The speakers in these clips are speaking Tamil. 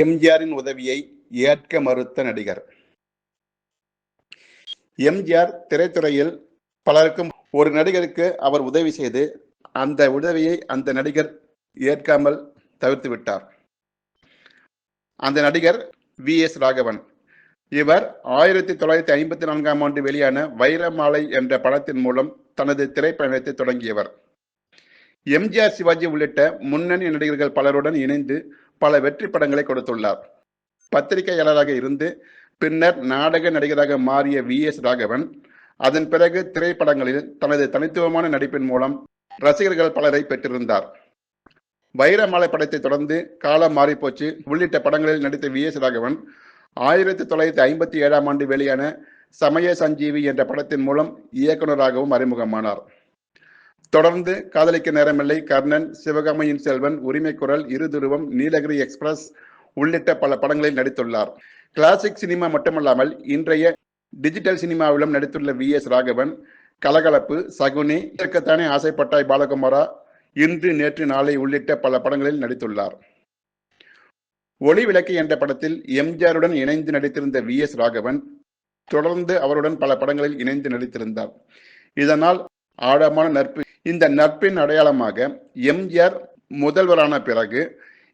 எம்ஜிஆரின் உதவியை ஏற்க மறுத்த நடிகர். எம்ஜிஆர் திரைத்துறையில் பலருக்கும் ஒரு நடிகருக்கு அவர் உதவி செய்து அந்த உதவியை அந்த நடிகர் ஏற்காமல் தவிர்த்து விட்டார். அந்த நடிகர் வி. எஸ். ராகவன். இவர் ஆயிரத்தி தொள்ளாயிரத்தி ஐம்பத்தி நான்காம் ஆண்டு வெளியான வைரமாலை என்ற படத்தின் மூலம் தனது திரைப்பயணத்தை தொடங்கியவர். எம்ஜிஆர் சிவாஜி உள்ளிட்ட முன்னணி நடிகர்கள் பலருடன் இணைந்து பல வெற்றி படங்களை கொடுத்துள்ளார். பத்திரிகையாளராக இருந்து பின்னர் நாடக நடிகராக மாறிய வி. எஸ். ராகவன் அதன் பிறகு திரைப்படங்களில் தனது தனித்துவமான நடிப்பின் மூலம் ரசிகர்கள் பலரை பெற்றிருந்தார். வைரமாலை படத்தை தொடர்ந்து காலம் மாறிப்போச்சு. உள்ளிட்ட படங்களில் நடித்த வி. எஸ். ராகவன் ஆயிரத்தி தொள்ளாயிரத்தி ஐம்பத்தி ஏழாம் ஆண்டு வெளியான சமய சஞ்சீவி என்ற படத்தின் மூலம் இயக்குநராகவும் அறிமுகமானார். தொடர்ந்து காதலிக்க நேரமில்லை. கர்ணன் சிவகாமியின் செல்வன் உரிமை குரல் இருதுருவம் நீலகிரி எக்ஸ்பிரஸ் உள்ளிட்ட பல படங்களில் நடித்துள்ளார். கிளாசிக் சினிமா மட்டுமல்லாமல் இன்றைய டிஜிட்டல் சினிமாவிலும் நடித்துள்ள வி. எஸ். ராகவன் கலகலப்பு சகுனி இதற்குத்தானே ஆசைப்பட்டாய் பாலகுமாரா இன்று நேற்று நாளை உள்ளிட்ட பல படங்களில் நடித்துள்ளார். ஒளி விளக்கு என்ற படத்தில் எம்ஜிஆருடன் இணைந்து நடித்திருந்த வி. எஸ். ராகவன் தொடர்ந்து அவருடன் பல படங்களில் இணைந்து நடித்திருந்தார். இதனால் ஆழமான நட்பு இந்த நட்பின் அடையாளமாக எம்ஜிஆர் முதல்வரான பிறகு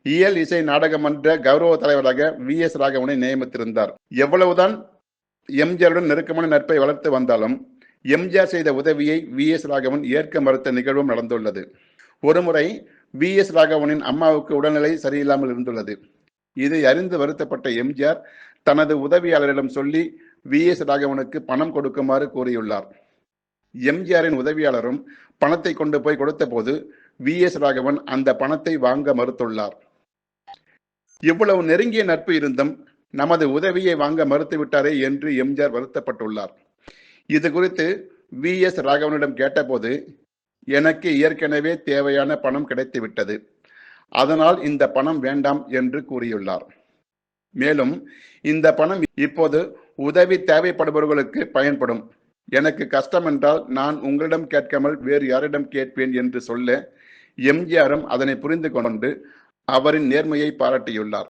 இயல் இசை நாடகமன்ற கௌரவ தலைவராக வி எஸ் ராகவனை நியமித்திருந்தார். எவ்வளவுதான் எம்ஜிஆருடன் நெருக்கமான நட்பை வளர்த்து வந்தாலும் எம்ஜிஆர் செய்த உதவியை வி எஸ் ராகவன் ஏற்க மறுத்த நிகழ்வும் நடந்துள்ளது. ஒருமுறை வி எஸ் ராகவனின் அம்மாவுக்கு உடல்நிலை சரியில்லாமல் இருந்துள்ளது. இதை அறிந்து வருத்தப்பட்ட எம்ஜிஆர் தனது உதவியாளரிடம் சொல்லி வி எஸ் ராகவனுக்கு பணம் கொடுக்குமாறு கூறியுள்ளார். எம்ஜிஆரின் உதவியாளரும் பணத்தை கொண்டு போய் கொடுத்த போது வி எஸ் ராகவன் அந்த பணத்தை வாங்க மறுத்துள்ளார். இவ்வளவு நெருங்கிய நட்பு இருந்தும் நமது உதவியை வாங்க மறுத்துவிட்டாரே என்று எம்ஜிஆர் வருத்தப்பட்டுள்ளார். இது குறித்து வி எஸ் ராகவனிடம் கேட்டபோது எனக்கு ஏற்கனவே தேவையான பணம் கிடைத்துவிட்டது. அதனால் இந்த பணம் வேண்டாம் என்று கூறியுள்ளார். மேலும் இந்த பணம் இப்போது உதவி தேவைப்படுபவர்களுக்கு பயன்படும். எனக்கு கஷ்டம் என்றால் நான் உங்களிடம் கேட்காமல் வேறு யாரிடம் கேட்பேன் என்று சொல்ல எம்ஜிஆரும் அதனை புரிந்து கொண்டு அவரின் நேர்மையை பாராட்டியுள்ளார்.